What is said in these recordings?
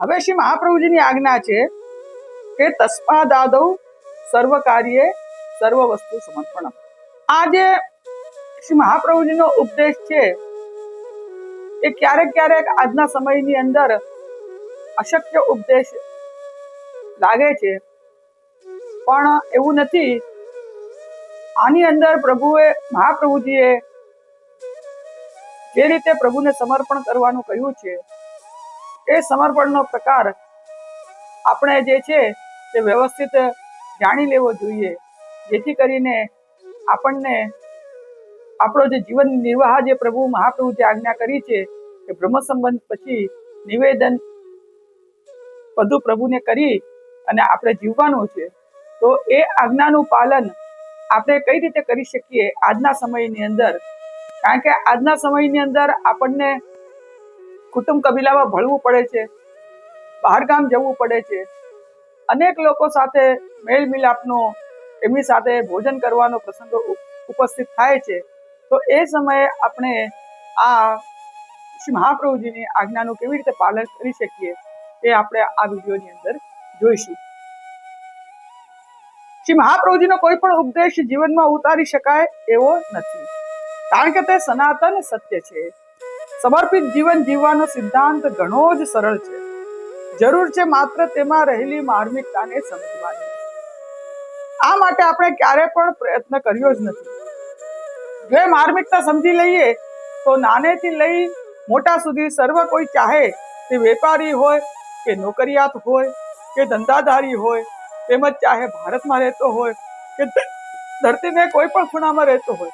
હવે શ્રી મહાપ્રભુજીની આજ્ઞા છે કે તસ્માદાદૌ સર્વ કાર્યે સર્વ વસ્તુ સમર્પણ આ જે શ્રી મહાપ્રભુજીનો ઉપદેશ છે એ ક્યારેક ક્યારેક આજના સમયની અંદર અશક્ય ઉપદેશ લાગે છે. પણ એવું નથી. આની અંદર પ્રભુએ, મહાપ્રભુજીએ જે રીતે પ્રભુને સમર્પણ કરવાનું કહ્યું છે એ સમર્પણનો પ્રકાર આપણે જે છે તે વ્યવસ્થિત જાણી લેવો જોઈએ. જેથી કરીને આપણને આપણો જે જીવન નિર્વાહ જે પ્રભુ મહાપ્રભુ જે આજ્ઞા કરી છે કે બ્રહ્મ સંબંધ પછી નિવેદન બધું પ્રભુને કરી અને આપણે જીવવાનું છે, તો એ આજ્ઞાનું પાલન આપણે કઈ રીતે કરી શકીએ આજના સમયની અંદર? કારણ કે આજના સમયની અંદર આપણને કુટુંબ કબીલામાં ભળવું પડે છે. બહારગામ જવું પડે છે. અનેક લોકો સાથે મેળ મિલાપનો, એમની સાથે ભોજન કરવાનો પ્રસંગો ઉપસ્થિત થાય છે. તો એ સમયે આપણે આ શ્રી મહાપ્રભુજીની આજ્ઞાનું કેવી રીતે પાલન કરી શકીએ એ આપણે આ વિડીયોની અંદર જોઈશું. શ્રી મહાપ્રભુજીનો કોઈ પણ ઉપદેશ જીવનમાં ઉતારી શકાય એવો નથી. કારણ કે તે સનાતન સત્ય છે. સમર્પિત જીવન જીવવાનો સિદ્ધાંત ઘણો જ સરળ છે. જરૂર છે માત્ર તેમાં રહેલી માર્મિકતાને સમજવાની. આ માટે આપણે ક્યારે પણ પ્રયત્ન કર્યો જ નથી. જો માર્મિકતા સમજી લઈએ, તો નાનેથી લઈ મોટા સુધી સર્વ કોઈ ચાહે તે વેપારી હોય, કે નોકરિયાત હોય, કે ધંધાધારી હોય, તેમજ ચાહે ભારતમાં રહેતો હોય, કે ધરતીને કોઈ પણ ખૂણામાં રહેતો હોય.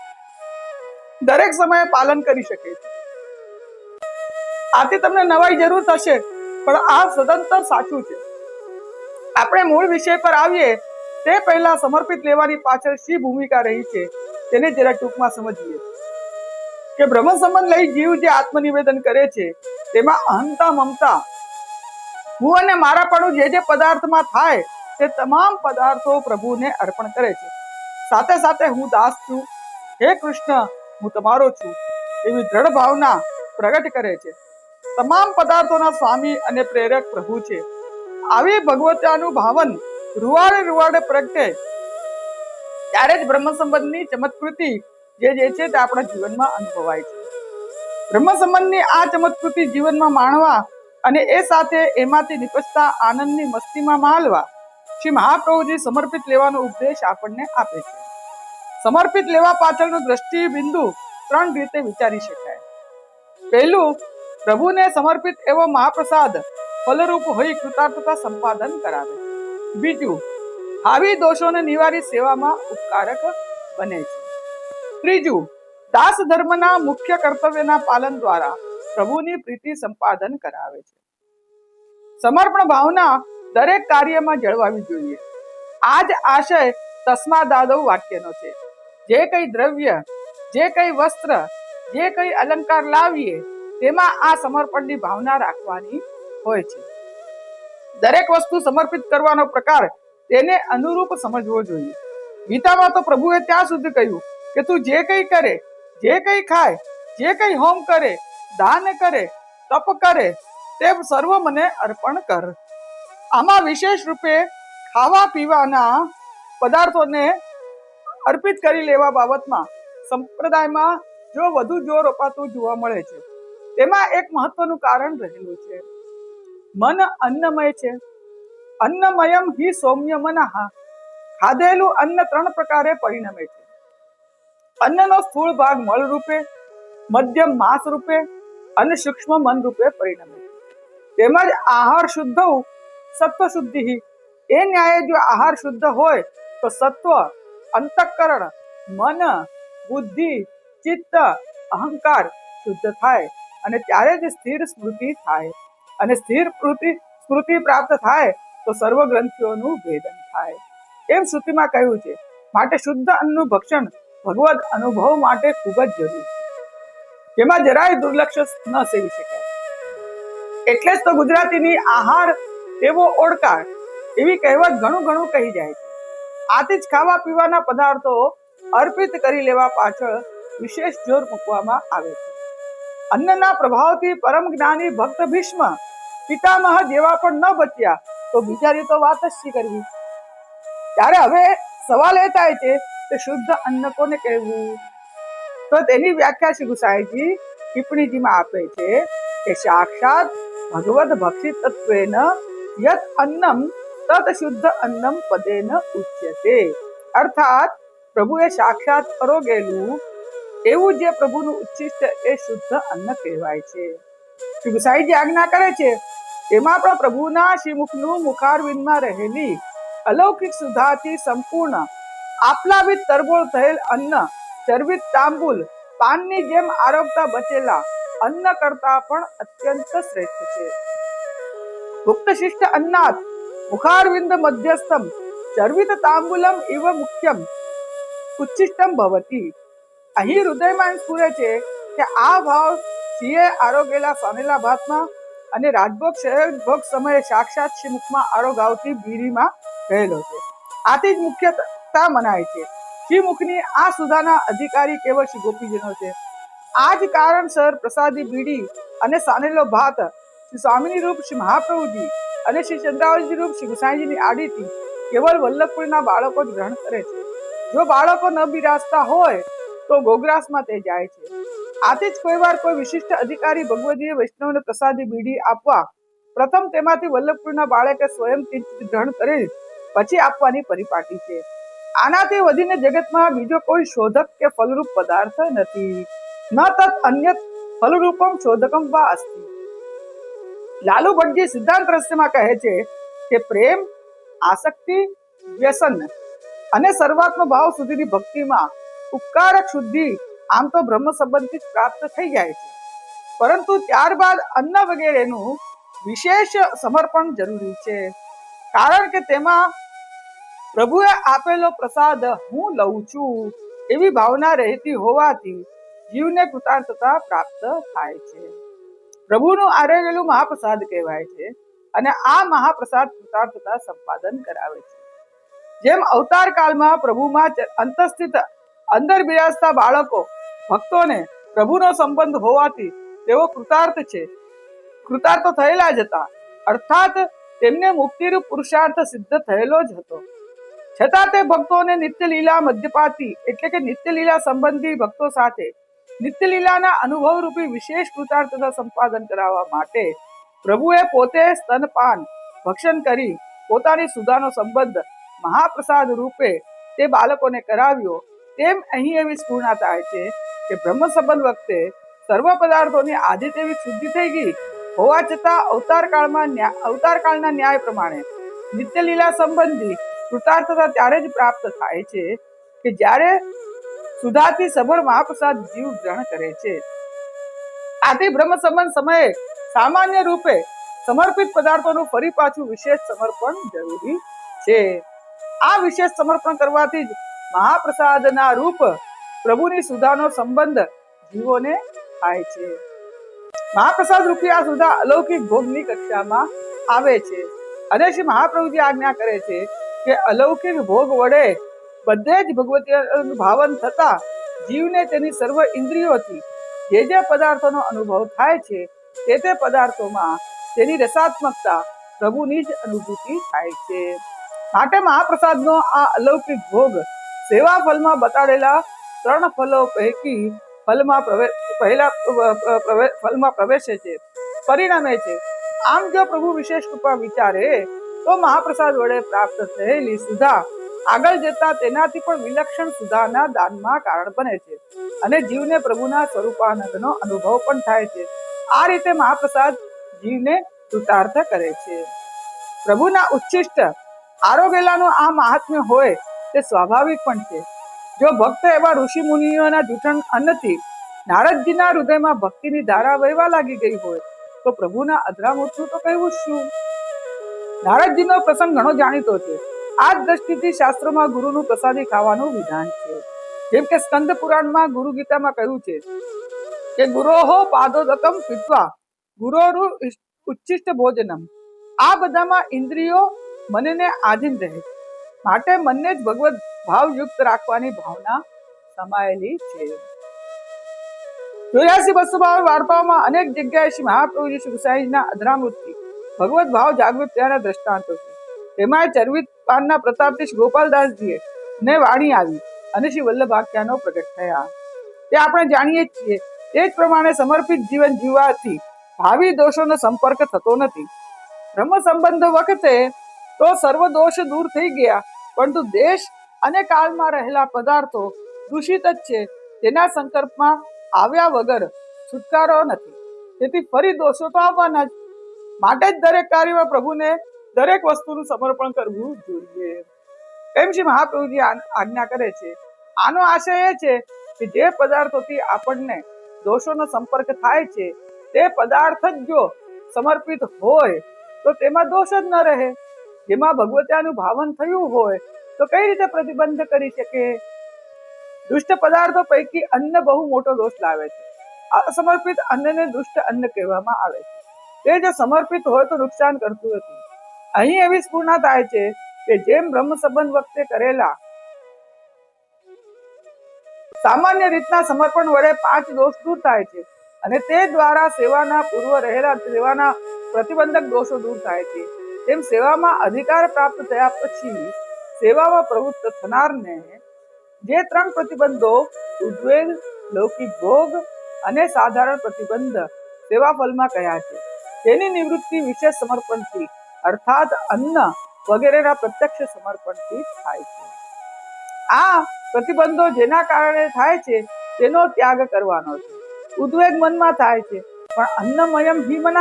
દરેક સમયે પાલન કરી શકે છે. આથી તમને નવાઈ જરૂર થશે. પણ આ સદંતર સાચું છે. આપણે મૂળ વિષય પર આવીએ, તે પહેલા સમર્પિત લેવાની પાછળ શી ભૂમિકા રહી છે, તેને જરા ટૂંકમાં સમજીએ. કે બ્રહ્મ સંબંધ લઈ જીવ જે આત્મનિવેદન કરે છે, તેમાં અહંતા મમતા, હું અને મારાપણું જે જે પદાર્થમાં થાય, તે તમામ પદાર્થો પ્રભુને અર્પણ કરે છે. સાથે સાથે હું દાસ છું, હે કૃષ્ણ, હું તમારો છું, એવી દ્રઢ ભાવના પ્રગટ કરે છે. તમામ પદાર્થોના સ્વામી અને પ્રેરક પ્રભુ છે. આવી ભગવતાનું ભાવન રૂવાડે રૂવાડે પ્રગટે. ત્યારે જ બ્રહ્મ સંબંધની ચમત્કૃતિ જે જે છે તે આપણા જીવનમાં અનુભવાય છે. બ્રહ્મ સંબંધની આ ચમત્કૃતિ જીવનમાં માણવા અને એ સાથે એમાંથી નિપજતા આનંદની મસ્તીમાં માલવા શ્રી મહાપ્રભુજી સમર્પિત લેવાનો ઉપદેશ આપણને આપે છે. સમર્પિત લેવા પાછળનું દ્રષ્ટિ બિંદુ ત્રણ રીતે વિચારી શકાય. પહેલું પ્રભુને સમર્પિત એવો મહાપ્રસાદ ફલરૂપ હોઈ કૃતાર્થતા સંપાદન કરાવે. બીજું આવી દોષોને નિવારી સેવામાં ઉપકારક બને છે. ત્રીજું, દાસ ધર્મના મુખ્ય કર્તવ્યના પાલન દ્વારા પ્રભુની પ્રીતિ સંપાદન કરાવે છે. સમર્પણ ભાવના દરેક કાર્યમાં જળવાવી જોઈએ. આ જ આશય તસ્મા દાદવ વાક્યનો છે. જે કઈ દ્રવ્ય, જે કઈ વસ્ત્ર, જે કઈ અલંકાર લાવીએ તેમાં આ સમર્પણની ભાવના રાખવાની હોય છે. દરેક વસ્તુ સમર્પિત કરવાનો પ્રકાર તેને અનુરૂપ સમજવો જોઈએ. ગીતામાં તો પ્રભુએ ત્યાં સુધી કહ્યું કે તું જે કંઈ કરે, જે કંઈ ખાય, જે કંઈ હોમ કરે, દાન કરે, તપ કરે તે સર્વ મને અર્પણ કર. આમાં વિશેષ રૂપે ખાવા પીવાના પદાર્થોને અર્પિત કરી લેવા બાબતમાં સંપ્રદાયમાં જો વધુ જોર અપાતું જોવા મળે છે. તેમાં એક મહત્વનું કારણ રહેલું છે. મન અન્નમય છે. અન્નમયમ હિ સૌમ્ય મનઃ. ખાધેલું અન્ન ત્રણ પ્રકારે પરિણમે છે. અન્નનો સ્થૂળ ભાગ મળ રૂપે, મધ્યમ માંસ રૂપે અને સૂક્ષ્મ મન રૂપે પરિણમે છે. તેમજ આહાર શુદ્ધ સત્વ શુદ્ધિ એ ન્યાયે જો આહાર શુદ્ધ હોય, તો સત્વ, અંતઃકરણ, મન, બુદ્ધિ, ચિત્ત, અહંકાર શુદ્ધ થાય. અને ત્યારે જ સ્થિર સ્મૃતિ થાય. અને સ્થિર સ્મૃતિ સ્મૃતિ પ્રાપ્ત થાય તો સર્વ ગ્રંથિઓનું ભેદન થાય. એમ શ્રુતિમાં કહ્યું છે, માટે શુદ્ધ અન્નનું ભક્ષણ ભગવદ અનુભવ માટે ખૂબ જ જરૂરી છે. જેમાં જરાય દુર્લક્ષ ન સેવી શકાય એટલે જ તો ગુજરાતીની આહાર એવો ઓળકાર એવી કહેવત ઘણું ઘણું કહી જાય છે. આથી જ ખાવા પીવાના પદાર્થો અર્પિત કરી લેવા પાછળ વિશેષ જોર મૂકવામાં આવે છે. અન્નના પ્રભાવથી પરમ જ્ઞાની ભક્ત ભીષ્મ પિતામહ જેવા પણ ન બચ્યા. તો બીજાની તો વાત જ શી કરવી? ત્યારે હવે સવાલ એ થાય છે કે શુદ્ધ અન્ન કોને કહેવું? તો તેની વ્યાખ્યા શ્રી ગુસાઈજી ટિપ્પણીજીમાં આપે છે કે સાક્ષાત ભગવદ ભક્ષિત તત્વેન યત અન્નમ તત શુદ્ધ અન્નમ પદેન ઉચ્યતે. અર્થાત પ્રભુએ સાક્ષાત પરોગેલું એવું જે પ્રભુનું ઉચ્છિષ્ટ એ શુદ્ધ અન્ન કહેવાય છે. શિવસાઈ જે આજ્ઞા કરે છે તેમાં પણ પ્રભુના શ્રીમુખનું મુખારવિંદમાં રહેલી અલૌકિક સુધાથી સંપૂર્ણ આપલાવિત તરબોળ થયેલ અન્ન, ચરવિત તાંબુલ, પાનની જેમ આરોગતા બચેલા અન્ન કરતા પણ અત્યંત શ્રેષ્ઠ છે. ગુપ્ત શિષ્ટ અન્નાત મુખારવિંદ મધ્યસ્થમ, ચર્વિત તાંબુલમ ઇવ મુખ્યમ, ઉચ્છિષ્ટમ ભવતી. અહીં હૃદયમાં સ્ફુરે છે કે આ ભાવ સિંહે આરોગેલા સાનેલા ભાતમાં અને રાજભોગ શહેરભોગ સમયે સાક્ષાત શ્રી મુખમાં આરોગ આવતી બીડીમાં રહેલો છે. આથી જ મુખ્યતા મનાય છે. શ્રી મુખની આ સુધાના અધિકારી કેવળ શ્રી ગોપીજીનો છે. આ જ કારણસર પ્રસાદી બીડી અને સાનેલો ભાત શ્રી સ્વામીની રૂપ શ્રી મહાપ્રભુજી અને શ્રી ચંદ્રાવજી રૂપ શ્રી ગુસાઈજીની આડીથી કેવળ વલ્લભપુરના બાળકો જ ગ્રહણ કરે છે. જો બાળકો ન બિરાજતા હોય તો ગોગ્રાસમાં તે જાય છે. આથી જ કોઈ વાર કોઈ વિશિષ્ટ અધિકારી ભગવદીય વૈષ્ણવને પ્રસાદી બીડી આપવા પ્રથમ તેમાંથી વલ્લભપુરના બાળકે સ્વયં ગ્રહણ કરી પછી આપવાની પરિપાટી છે. આનાથી વધીને જગતમાં બીજો કોઈ શોધક કે ફલરૂપ પદાર્થ નથી. ન તત અન્ય ફલરૂપમ શોધકમ વા અસ્તિ. લાલુ ભટ્ટજી સિદ્ધાંત રહસ્યમાં કહે છે કે પ્રેમ, આસક્તિ, વ્યસન અને સર્વાત્મ ભાવ સુધીની ભક્તિમાં ઉપકારક શુદ્ધિ, આમ તો બ્રહ્મ સંબંધથી પ્રાપ્ત થઈ જાય છે. પરંતુ ત્યારબાદ અન્ન વગેરેનું વિશેષ સમર્પણ જરૂરી છે. કારણ કે તેમાં પ્રભુએ આપેલો પ્રસાદ હું લઉં છું, એવી ભાવના રહેતી હોવાથી જીવને કૃતાર્થતા પ્રાપ્ત થાય છે. પ્રભુનું આરેલું મહાપ્રસાદ કહેવાય છે અને આ મહાપ્રસાદ કૃતાર્થતા સંપાદન કરાવે છે. જેમ અવતાર કાળમાં પ્રભુમાં અંતસ્થિત અંદર બિરાજતા બાળકો, ભક્તોને પ્રભુનો સંબંધ હોવાથી તેઓ કૃતાર્થ છે. કૃતાર્થ થયેલા જ હતા. અર્થાત તેમને મુક્તિરૂપ પુરુષાર્થ સિદ્ધ થયેલો જ હતો. છતાં તે ભક્તોને નિત્ય લીલા મધ્યપાતી એટલે કે નિત્ય લીલા સંબંધી ભક્તો સાથે નિત્ય લીલાના અનુભવ રૂપી વિશેષ કૃતાર્થતા સંપાદન કરાવવા માટે પ્રભુએ પોતે સ્તનપાન, ભક્ષણ કરી પોતાની સુધાનો સંબંધ મહાપ્રસાદ રૂપે તે બાળકોને કરાવ્યો તેમ અહીં એવી સ્ફૂર્ણા થાય છે કે બ્રહ્મ સંબંધ વખતે સર્વ પદાર્થોની આજે તેવી શુદ્ધિ થઈ ગઈ હોવા છતાં અવતાર કાળમાં અવતાર કાળના ન્યાય પ્રમાણે નિત્ય લીલા સંબંધી કૃતાર્થતા ત્યારે જ પ્રાપ્ત થાય છે કે જ્યારે સુધાથી સબળ મહાપ્રસાદ જીવ ગ્રહણ કરે છે. આથી બ્રહ્મ સંબંધ સમયે સામાન્ય રૂપે સમર્પિત પદાર્થોનું ફરી પાછું વિશેષ સમર્પણ જરૂરી છે. આ વિશેષ સમર્પણ કરવાથી જ મહાપ્રસાદના રૂપ પ્રભુની સુધાનો સંબંધ જીવોને થાય છે. મહાપ્રસાદ રૂપી આ સુધા અલૌકિક ભોગની કક્ષામાં આવે છે. અને શ્રી મહાપ્રભુજી આજ્ઞા કરે છે કે અલૌકિક ભોગ વડે બધે જ ભગવતી ભાવન થતા જીવને તેની સર્વ ઇન્દ્રિયોથી જે જે પદાર્થોનો અનુભવ થાય છે તે તે પદાર્થોમાં તેની રસાત્મકતા પ્રભુની જ અનુભૂતિ થાય છે. માટે મહાપ્રસાદનો આ અલૌકિક ભોગ સેવા ફલમાં બતાડેલા ત્રણ ફલો પૈકી ફલમાં પ્રવેશ પહેલા ફલમાં પ્રવેશે છે. પરિણામે છે, આમ જો પ્રભુ વિશેષ કૃપા વિચારે, તો મહાપ્રસાદ વડે પ્રાપ્ત થયેલી સુધા આગળ જતા તેનાથી પણ વિલક્ષણ સુધાના દાનમાં કારણ બને છે અને જીવને પ્રભુના સ્વરૂપાનંદનો અનુભવ પણ થાય છે. આ રીતે મહાપ્રસાદ જીવને કૃતાર્થ કરે છે. પ્રભુના ઉચ્ચિષ્ટ આરોગેલાનું આ મહાત્મ્ય હોય તે સ્વાભાવિક પણ છે. જો ભક્ત એવા ઋષિ મુનિઓના જૂઠણ અન્નથી નારદજીના હૃદયમાં ભક્તિની ધારા વહેવા લાગી ગઈ હોય, તો પ્રભુના અધરામૃતનું તો કહેવું શું? નારદજીનો પ્રસંગ ઘણો જાણીતો છે. આ જ દ્રષ્ટિથી શાસ્ત્રોમાં ગુરુનું પ્રસાદી ખાવાનું વિધાન છે. જેમ કે સ્કંદ પુરાણમાં ગુરુ ગીતામાં કહ્યું છે કે, ગુરોહો પાદોદકમ પીત્વા, ગુરોરુ ઉચ્ચિષ્ટ ભોજનમ. આ બધામાં ઇન્દ્રિયો મનને આધીન રહે છે. માટે મનને જ ભગવત ભાવયુક્ત રાખવાની ભાવના સમાયેલી છે. ચોર્યાસી બસો બાર વાર્તાઓમાં અનેક જગ્યાએ શ્રી મહાપ્રભુજી શ્રી ગુસાઈજીના અધરામૃતથી ભગવત ભાવ જાગૃત થયાના દ્રષ્ટાંતો છે. તેમાં ચરવિત પાનના પ્રતાપથી શ્રી ગોપાલદાસજીએ ને વાણી આવી અને શ્રી વલ્લભાખ્યાનો પ્રગટ થયા. તે આપણે જાણીએ છીએ. તે જ પ્રમાણે સમર્પિત જીવન જીવવાથી ભાવિ દોષોનો સંપર્ક થતો નથી. બ્રહ્મ સંબંધ વખતે તો સર્વ દોષ દૂર થઈ ગયા. પરંતુ દેશ અને કાળમાં રહેલા પદાર્થો દૂષિત જ છે. તેના સંકલ્પમાં આવ્યા વગર છુટકારો નથી. તેથી ફરી દોષો તો આવવાના જ. માટે જ દરેક કાર્યમાં પ્રભુને દરેક વસ્તુનું સમર્પણ કરવું જોઈએ. એમ શ્રી મહાપ્રભુજી આજ્ઞા કરે છે? આનો આશય એ છે કે જે પદાર્થોથી આપણને દોષોનો સંપર્ક થાય છે, તે પદાર્થ જ જો સમર્પિત હોય, તો તેમાં દોષ જ ન રહે. જેમાં ભગવત્યાનું ભાવન થયું હોય, તો કઈ રીતે પ્રતિબંધ કરી શકે? દુષ્ટ પદાર્થો પૈકી અન્ન બહુ મોટો દોષ લાવે છે. અસમર્પિત અન્નને દુષ્ટ અન્ન કહેવામાં આવે છે. તે જો સમર્પિત હોય તો નુકસાન કરતું નથી. અહીં એવી સ્ફૂર્ણા થાય છે કે જેમ બ્રહ્મ સંબંધ વખતે કરેલા સામાન્ય રીતના સમર્પણ વડે પાંચ દોષ દૂર થાય છે અને તે દ્વારા સેવાના પૂર્વ રહેલા સેવાના પ્રતિબંધક દોષો દૂર થાય છે. તેમ સેવામાં અધિકાર પ્રાપ્ત થયા પછી સેવામાં પ્રવૃત્ત થનારને જે ત્રણ પ્રતિબંધો ઉદ્વેગ લૌકિક ભોગ અને સાધારણ પ્રતિબંધ સેવા ફલમાં કહ્યા છે, તેની નિવૃત્તિ વિશેષ સમર્પણથી અર્થાત અન્ન વગેરેના પ્રત્યક્ષ સમર્પણથી થાય છે. આ પ્રતિબંધો જેના કારણે થાય છે, તેનો ત્યાગ કરવાનો છે. ઉદ્વેગ મનમાં થાય છે, પણ અન્નમયમ હિમનહ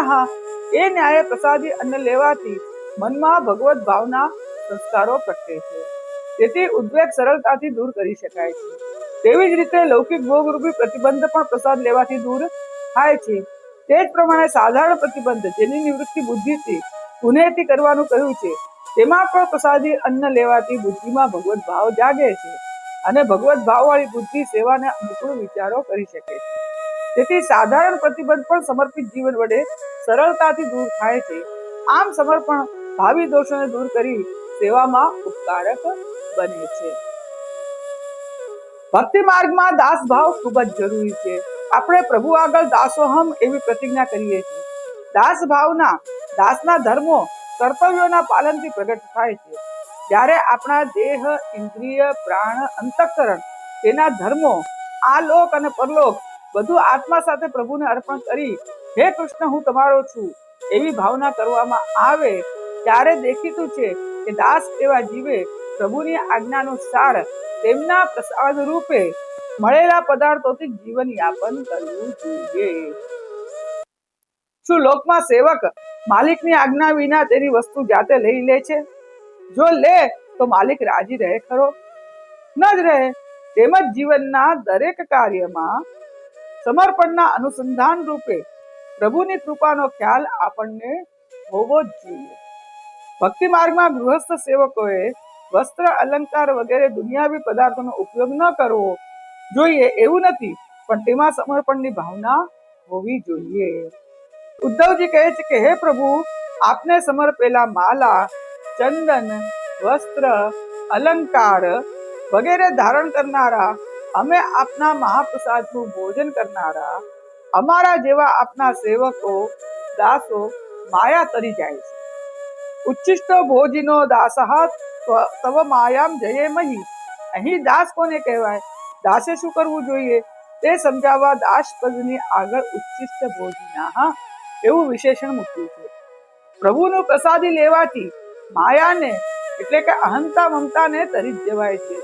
એ ન્યાય પ્રસાદી અન્ન લેવાથી મનમાં ભગવત ભાવના સંસ્કારો પ્રગટે છે. તેથી ઉદ્વેગ સરળતાથી દૂર કરી શકાય છે. તેવી જ રીતે લૌકિક ભોગરૂપી પ્રતિબંધ પણ પ્રસાદ લેવાથી દૂર થાય છે. તે જ પ્રમાણે સાધારણ પ્રતિબંધ જેની નિવૃત્તિ બુદ્ધિથી ગુનેથી કરવાનું કહ્યું છે, તેમાં પણ પ્રસાદી અન્ન લેવાથી બુદ્ધિમાં ભગવત ભાવ જાગે છે અને ભગવત ભાવવાળી બુદ્ધિ સેવાને અનુકૂળ વિચારો કરી શકે છે. તેથી સાધારણ પ્રતિબંધ પણ સમર્પિત જીવન વડે સરળતાથી દૂર થાય છે. આમ સમર્પણ ભાવિ દોષોને દૂર કરી સેવામાં ઉપકારક બને છે. ભક્તિ માર્ગમાં દાસ ભાવ ખૂબ જ જરૂરી છે. આપણે પ્રભુ આગળ દાસોહમ એવી પ્રતિજ્ઞા કરીએ છીએ. દાસ ભાવના દાસના ધર્મો, કર્તવ્યોના પાલનથી પ્રગટ થાય છે. જ્યારે આપણા દેહ, ઇન્દ્રિય, પ્રાણ, અંતઃકરણ, તેના ધર્મો આ લોક અને પરલોક બધું આત્મા સાથે પ્રભુને અર્પણ કરી, હે કૃષ્ણ, હું તમારો છું. એવી ભાવના કરવામાં આવે ત્યારે દેખીતું છે કે દાસ એવા જીવે પ્રભુની આજ્ઞાનુસાર તેમના પ્રસાદ રૂપે મળેલા પદાર્થોથી જીવન યાપન કરવું જોઈએ. શું લોકમાં સેવક માલિકની આજ્ઞા વિના તેની વસ્તુ જાતે લઈ લે છે? જો લે, તો માલિક રાજી રહે ખરો? ન જ રહે, તેમજ જીવનના દરેક કાર્યમાં સમર્પણના અનુસંધાન રૂપે પ્રભુની કૃપાનો ખ્યાલ આપણને હોવો જ જોઈએ. ભક્તિ માર્ગમાં ગૃહસ્થ સેવકોએ વસ્ત્ર, અલંકાર વગેરે દુનિયાવી પદાર્થોનો ઉપયોગ ન કરવો જોઈએ એવું નથી, પણ તેમાં સમર્પણની ભાવના હોવી જોઈએ. ઉદ્ધવજી કહે છે કે, હે પ્રભુ, આપને સમર્પેલા માલા, ચંદન, વસ્ત્ર, અલંકાર વગેરે ધારણ કરનારા, અમે આપના મહાપ્રસાદનું ભોજન કરનારા, અમારા જેવા આપના સેવકો, દાસો માયા તરી જાય છે. ઉચ્ચિષ્ટ ભોજીનો દાસઃ તવ માયામ જયે મહી. અહીં દાસ કોને કહેવાય? દાસે શું કરવું જોઈએ? તે સમજાવવા દાસ પદની આગળ ઉચ્છિષ્ટ ભોજીના એવું વિશેષણ મૂક્યું છે. પ્રભુનું પ્રસાદી લેવાથી માયાને એટલે કે અહંતા મમતાને તરી દેવાય છે.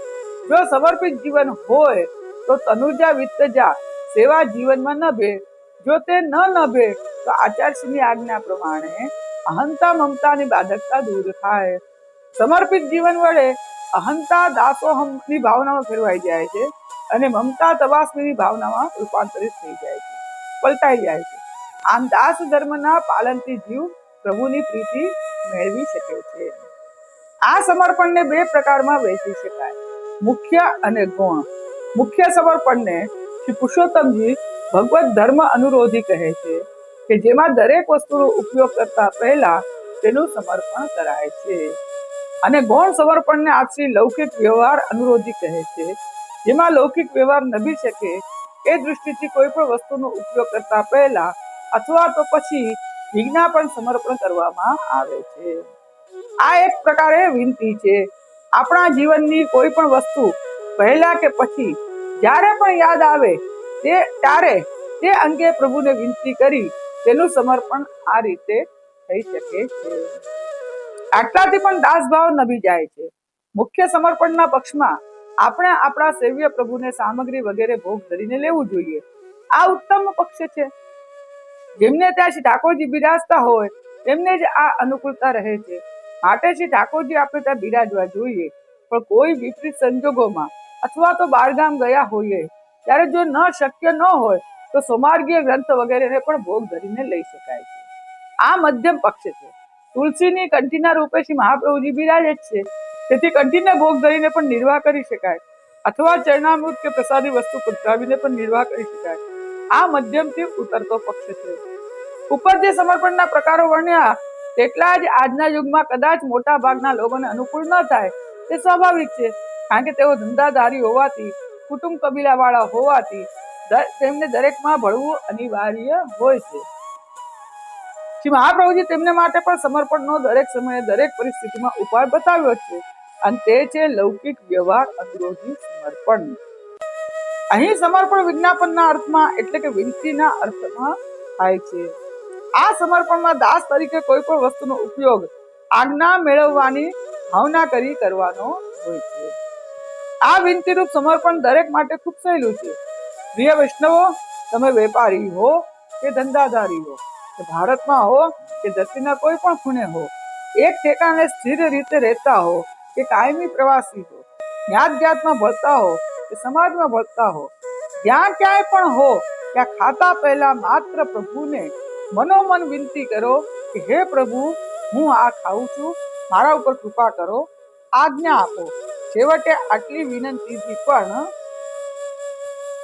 જો સમર્પિત જીવન હોય, તો તનુજા વિત્તજા સેવા જીવનમાં નભે જો તે ન નભે તો આચાર્યની આજ્ઞા પ્રમાણે અહંતા મમતાની બાધકતા દૂર થાય. સમર્પિત જીવન વડે અહંતા દાસોહમની ભાવનામાં ફેરવાઈ જાય છે અને મમતા તપાસની ભાવનામાં રૂપાંતરિત થઈ જાય છે, પલટાઈ જાય છે. આમ દાસ ધર્મના પાલનથી જીવ પ્રભુની પ્રીતિ મેળવી શકે છે. આ સમર્પણને બે પ્રકારમાં વહેંચી શકાય. મુખ્ય અને ગૌણ. મુખ્ય સમર્પણને શ્રી પુરુષોત્તમજી ભગવત ધર્મ અનુરોધી કહે છે. કે જેમાં દરેક વસ્તુનો ઉપયોગ કરતા પહેલા તેનું સમર્પણ કરાય છે. અને ગૌણ સમર્પણને આપસી લૌકિક વ્યવહાર અનુરોધી કહે છે. જેમાં લૌકિક વ્યવહાર નભી શકે એ દૃષ્ટિથી કોઈ પણ વસ્તુનો ઉપયોગ કરતા પહેલા અથવા તો પછી વિજ્ઞાપન સમર્પણ કરવામાં આવે છે. આ એક પ્રકારે વિનંતી છે. આપણા જીવનની કોઈ પણ વસ્તુ પહેલા કે પછી જ્યારે પણ યાદ આવે તે ત્યારે તે અંગે પ્રભુને વિનંતી કરી તેનું સમર્પણ આ રીતે થઈ શકે છે. આટલાથી પણ દાસભાવ નભી જાય છે. મુખ્ય સમર્પણના પક્ષમાં આપણે આપણા સેવ્ય પ્રભુને સામગ્રી વગેરે ભોગ ધરીને લેવું જોઈએ. આ ઉત્તમ પક્ષ છે. જેમને ત્યાં શ્રી ઠાકોરજી બિરાજતા હોય, તેમને જ આ અનુકૂળતા રહે છે. માટે શ્રી ઠાકોરજી આપણે ત્યાં બિરાજવા જોઈએ. પણ કોઈ વિપરીત સંજોગોમાં અથવા તો બારગામ ગયા હોઈએ, ત્યારે જો ન શક્ય ન હોય તો સોમાર્ગીય ગ્રંથ વગેરેને પણ ભોગ ધરીને લઈ શકાય છે. આ મધ્યમ પક્ષ છે. તુલસીની કંઠીના રૂપે શ્રી મહાપ્રભુજી બિરાજે છે. તેથી કંઠીને ભોગ ધરીને પણ નિર્વાહ કરી શકાય. અથવા ચરણામૃત કે પ્રસાદી વસ્તુ પધરાવીને પણ નિર્વાહ કરી શકાય. આ મધ્યમથી ઉતરતો પક્ષ છે. ઉપર જે સમર્પણના પ્રકારો વર્ણ્યા, તેટલા જ આજના યુગમાં કદાચ મોટા ભાગના લોકોને અનુકૂળ ન થાય. તે સ્વાભાવિક છે. કારણ કે તેઓ ધંધાધારી હોવાથી, કુટુંબ કબીલાવાળા હોવાથી તેમને દરેકમાં ભળવું અનિવાર્ય હોય છે. શ્રી મહાપ્રભુજી તેમને માટે પણ સમર્પણનો દરેક સમયે દરેક પરિસ્થિતિમાં ઉપાય બતાવ્યો છે. અને તે છે લૌકિક વ્યવહાર અનુરોધી સમર્પણ. અહીં સમર્પણ વિજ્ઞાપનના અર્થમાં એટલે કે વિનંતીના અર્થમાં થાય છે. આ સમર્પણમાં દાસ તરીકે કોઈ પણ વસ્તુનો ઉપયોગ આજ્ઞા મેળવવાની ભાવના કરી કરવાનો હોય છે. આ વિનંતીરૂપ સમર્પણ દરેક માટે ખૂબ સહેલું છે. પ્રિય વૈષ્ણવો, તમે વેપારી હો કે ધંધાધારી હો? કે ભારતમાં હો કે ધરતીના કોઈ પણ ખૂણે હો? એક ઠેકાણે સ્થિર રીતે રહેતા હો કે કાયમી પ્રવાસી હો? જ્ઞાત જ્ઞાતમાં ભળતા હો કે સમાજમાં ભળતા હો? જ્યાં ક્યાંય પણ હો ત્યાં ખાતા પહેલા માત્ર પ્રભુને મનોમન વિનંતી કરો કે, હે પ્રભુ, હું આ ખાઉં છું. મારા ઉપર કૃપા કરો. આજ્ઞા આપો. છેવટે આટલી વિનંતીથી પણ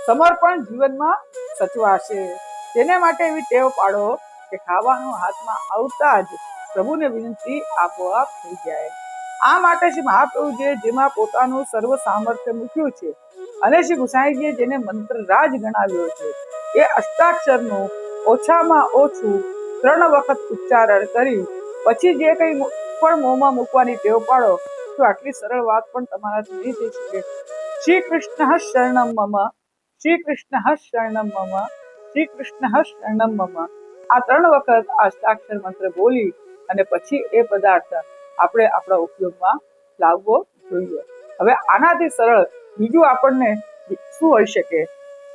સમર્પણ જીવનમાં સચવાશે તેને માટે એવી ટેવ પાડો કે ખાવાનું હાથમાં આવતા જ પ્રભુને વિનંતી આપોઆપ થઈ જાય. આ માટે શ્રી મહાપ્રભુજીએ જેમાં પોતાનું સર્વ સામર્થ્ય મૂક્યું છે અને શ્રી ગુસાઈજીએ જેને મંત્ર રાજ ગણાવ્યો છે, એ અષ્ટાક્ષરનું ઓછામાં ઓછું ત્રણ વખત ઉચ્ચારણ કરી, પછી જે કંઈ પણ મોંમાં મૂકવાની ટેવ પાડો, તો આટલી સરળ વાત પણ તમારાથી નહીં થઈ શકે. શ્રી કૃષ્ણ શરણમ મમ શ્રી કૃષ્ણ શરણમ મમ. શ્રી કૃષ્ણ શરણમ મમ. આ ત્રણ વખત આ અષ્ટાક્ષર મંત્ર બોલી અને પછી એ પદાર્થ આપણે આપણા ઉપયોગમાં લાવવો જોઈએ. હવે આનાથી સરળ બીજું આપણને શું હોઈ શકે?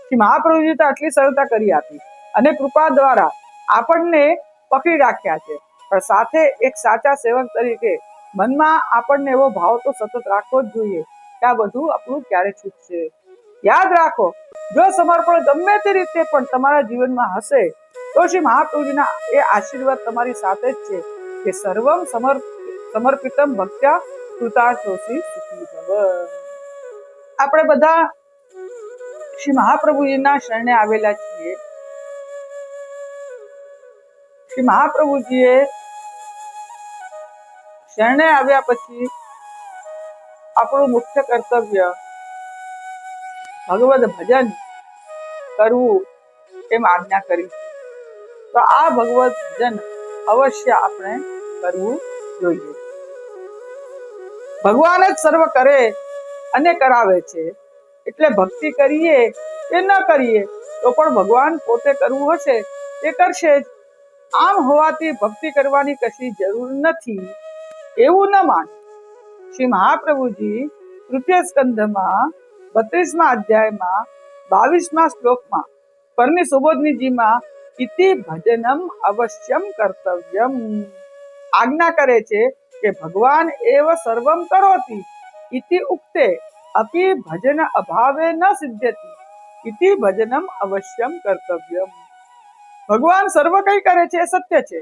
કે મહાપ્રભુજી તો આટલી સરળતા કરી આપી અને કૃપા દ્વારા આપણને પકડી રાખ્યા છે. પણ સાથે એક સાચા સેવક તરીકે મનમાં આપણને એવો ભાવ તો સતત રાખવો જ જોઈએ કે આ બધું આપણું ક્યારે છૂટશે? યાદ રાખો જો સમર્પણ ગમે તે રીતે પણ તમારા જીવનમાં હશે, તો શ્રી મહાપ્રભુજીના એ આશીર્વાદ તમારી સાથે જ છે કે સર્વમ સમર સમર્પિતમ ભક્ત્યા કૃતાર્થોસી આપણે બધા શ્રી મહાપ્રભુજીના શરણે આવેલા છીએ. શ્રી મહાપ્રભુજીએ શરણે આવ્યા પછી આપણું મુખ્ય કર્તવ્ય ભગવદ ભજન કરવું એમ આજ્ઞા કરી. તો આ ભગવદ ભજન અવશ્ય આપણે કરવું જોઈએ. ભગવાન જ સર્વ કરે અને કરાવે છે. એટલે ભક્તિ કરીએ કે ન કરીએ, તો પણ ભગવાન પોતે કરવું હશે તે કરશે જ. આમ હોવાથી ભક્તિ કરવાની કશી જરૂર નથી. એવું ન માન. શ્રી મહાપ્રભુજી તૃતીય સ્કંધમાં બત્રીસમા અધ્યાયમાં, બાવીસમા શ્લોકમાં પરની સુબોધનીજીમાં ઇતિ ભજનમ અવશ્યમ કર્તવ્યમ. આજ્ઞા કરે છે કે ભગવાન એવ સર્વમ કરોતિ, ઇતિ ઉક્તે અપી ભજન અભાવે ન સિદ્ધ્યતિ, ઇતિ ભજનમ અવશ્યમ કર્તવ્યમ. ભગવાન સર્વ કંઈ કરે છે એ સત્ય છે,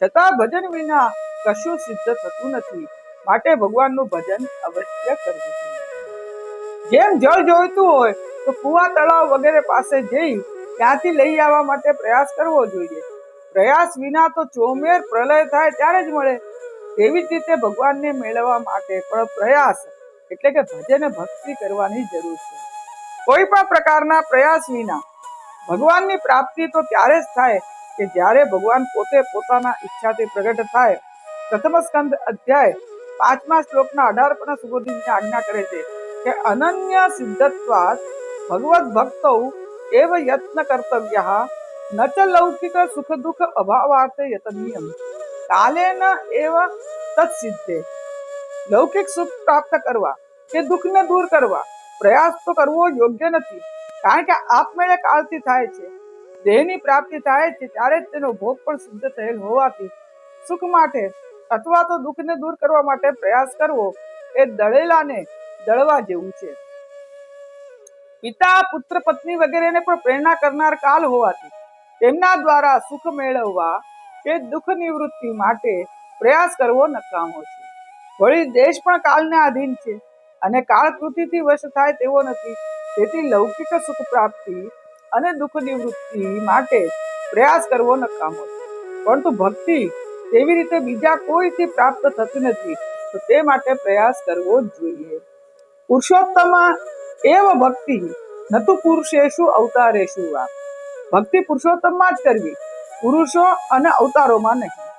છતાં ભજન વિના કશું સિદ્ધ થતું નથી. માટે ભગવાનનું ભજન અવશ્ય કરવું જોઈએ. જેમ જળ જોઈતું હોય, તો કુવા, તળાવ વગેરે પાસે જઈ ત્યાંથી લઈ આવવા માટે પ્રયાસ કરવો જોઈએ. પ્રયાસ વિના તો ચોમેર પ્રલય થાય ત્યારે જ મળે. તેવી જ રીતે ભગવાનને મેળવવા માટે પણ પ્રયાસ એટલે કે ભજન ભક્તિ કરવાની જરૂર છે. કોઈ પણ પ્રકારના પ્રયાસ વિના ભગવાનની પ્રાપ્તિ તો ત્યારે જ થાય કે જ્યારે ભગવાન પોતે પોતાના ઈચ્છાથી પ્રગટ થાય. પ્રથમ સ્કંદ અધ્યાય પાંચમા શ્લોકના અઢાર પણ સુબોધિની આજ્ઞા કરે છે. કે અનન્ય સિદ્ધત્વાત ભગવત ભક્તૌ એવ યત્ન કર્તવ્ય, ન ચ લૌકિક સુખ દુઃખ અભાવાર્થે યતનીયમ. કાલેન એવ તત્સિદ્ધે લૌકિક સુખ પ્રાપ્ત કરવા કે દુઃખને દૂર કરવા પ્રયાસ તો કરવો યોગ્ય નથી. કારણ કે આપમેળે કાળથી થાય છે. દેહની પ્રાપ્તિ થાય છે ત્યારે જ તેનો ભોગ પણ સિદ્ધ થયેલ હોવાથી સુખ માટે અથવા તો દુઃખને દૂર કરવા માટે પ્રયાસ કરવો એ દળેલાને દળવા જેવું છે. પિતા, પુત્ર, પત્ની વગેરેને પણ પ્રેરણા કરનાર કાલ હોવાથી તેમના દ્વારા સુખ મેળવવા કે દુઃખ નિવૃત્તિ માટે પ્રયાસ કરવો નકામો છે. વળી દેશ પણ કાળને આધીન છે અને કાળ વશ થાય તેવો નથી. તેથી લૌકિક સુખ પ્રાપ્તિ અને દુઃખ નિવૃત્તિ માટે પ્રયાસ કરવો નકામો છે. પરંતુ ભક્તિ તેવી રીતે બીજા કોઈથી પ્રાપ્ત થતી નથી, તો તે માટે પ્રયાસ કરવો જોઈએ. પુરુષોત્તમ એવ ભક્તિ નતુ પુરુષેશુ અવતારેશુ વા. ભક્તિ પુરુષોત્તમમાં જ કરવી, પુરુષો અને અવતારોમાં નહીં.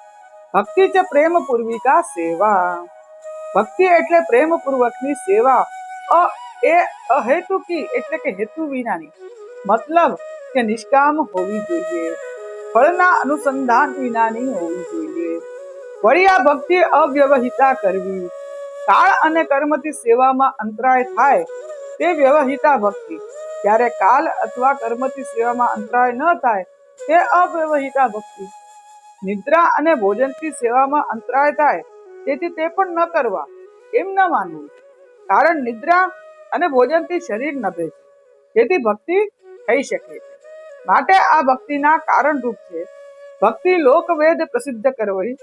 ભક્તિ છે પ્રેમ પૂર્વિકા સેવા. ભક્તિ એટલે પ્રેમ પૂર્વકની સેવા, અ, એ અહેતુકી એટલે કે હેતુ વિનાની. મતલબ કે નિષ્કામ હોવી જોઈએ, ફળના અનુસંધાન વિનાની હોવી જોઈએ. વળી આ ભક્તિ અવ્યવહિતા કરવી કાળ અને કર્મથી સેવામાં અંતરાય થાય તે વ્યવહિતા ભક્તિ. જ્યારે કાલ અથવા કર્મથી સેવામાં અંતરાય ન થાય તે અવ્યવહિતા ભક્તિ. નિદ્રા અને ભોજનથી સેવામાં અંતરાય થાય તેથી તે પણ ન કરવા એમ ન માનવું. કારણ નિદ્રા અને ભોજનથી શરીર નભે છે. તેથી ભક્તિ થઈ શકે છે. માટે આ ભક્તિના કારણરૂપ છે. ભક્તિ લોકવેદ પ્રસિદ્ધ કરવી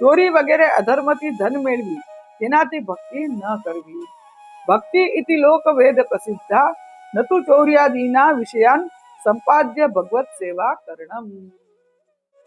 ચોરી વગેરે અધર્મથી ધન મેળવી. તેનાથી ભક્તિ ન કરવી. ભક્તિ ઇતિ લોકવેદ પ્રસિદ્ધા. નતુ ચૌર્યાદીના વિષયાન સંપાદ્ય ભગવત સેવા કરણમ.